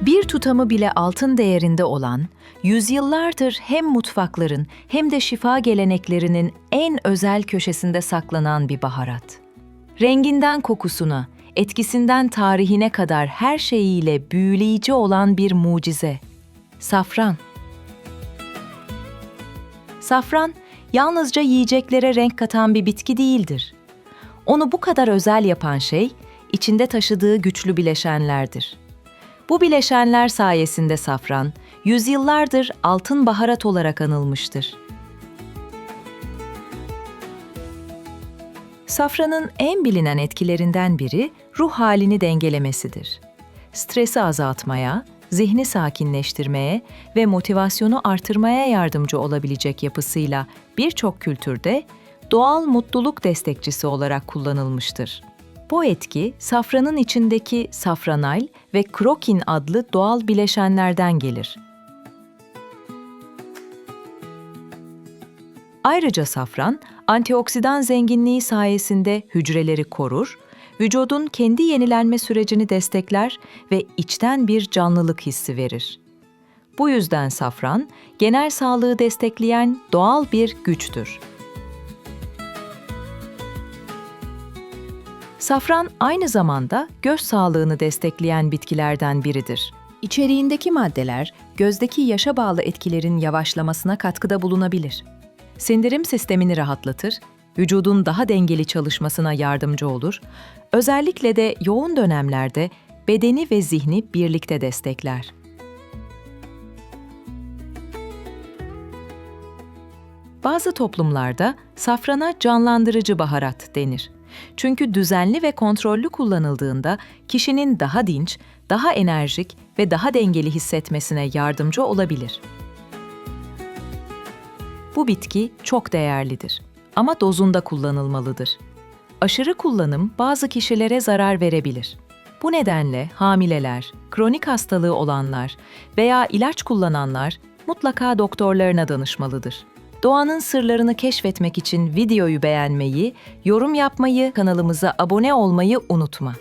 Bir tutamı bile altın değerinde olan, yüzyıllardır hem mutfakların hem de şifa geleneklerinin en özel köşesinde saklanan bir baharat. Renginden kokusuna, etkisinden tarihine kadar her şeyiyle büyüleyici olan bir mucize. Safran. Safran, yalnızca yiyeceklere renk katan bir bitki değildir. Onu bu kadar özel yapan şey, içinde taşıdığı güçlü bileşenlerdir. Bu bileşenler sayesinde safran, yüzyıllardır altın baharat olarak anılmıştır. Safranın en bilinen etkilerinden biri ruh halini dengelemesidir. Stresi azaltmaya, zihni sakinleştirmeye ve motivasyonu artırmaya yardımcı olabilecek yapısıyla birçok kültürde doğal mutluluk destekçisi olarak kullanılmıştır. Bu etki safranın içindeki safranal ve krokin adlı doğal bileşenlerden gelir. Ayrıca safran, antioksidan zenginliği sayesinde hücreleri korur, vücudun kendi yenilenme sürecini destekler ve içten bir canlılık hissi verir. Bu yüzden safran, genel sağlığı destekleyen doğal bir güçtür. Safran aynı zamanda göz sağlığını destekleyen bitkilerden biridir. İçeriğindeki maddeler gözdeki yaşa bağlı etkilerin yavaşlamasına katkıda bulunabilir. Sindirim sistemini rahatlatır, vücudun daha dengeli çalışmasına yardımcı olur, özellikle de yoğun dönemlerde bedeni ve zihni birlikte destekler. Bazı toplumlarda safrana canlandırıcı baharat denir. Çünkü düzenli ve kontrollü kullanıldığında kişinin daha dinç, daha enerjik ve daha dengeli hissetmesine yardımcı olabilir. Bu bitki çok değerlidir ama dozunda kullanılmalıdır. Aşırı kullanım bazı kişilere zarar verebilir. Bu nedenle hamileler, kronik hastalığı olanlar veya ilaç kullananlar mutlaka doktorlarına danışmalıdır. Doğanın sırlarını keşfetmek için videoyu beğenmeyi, yorum yapmayı, kanalımıza abone olmayı unutma.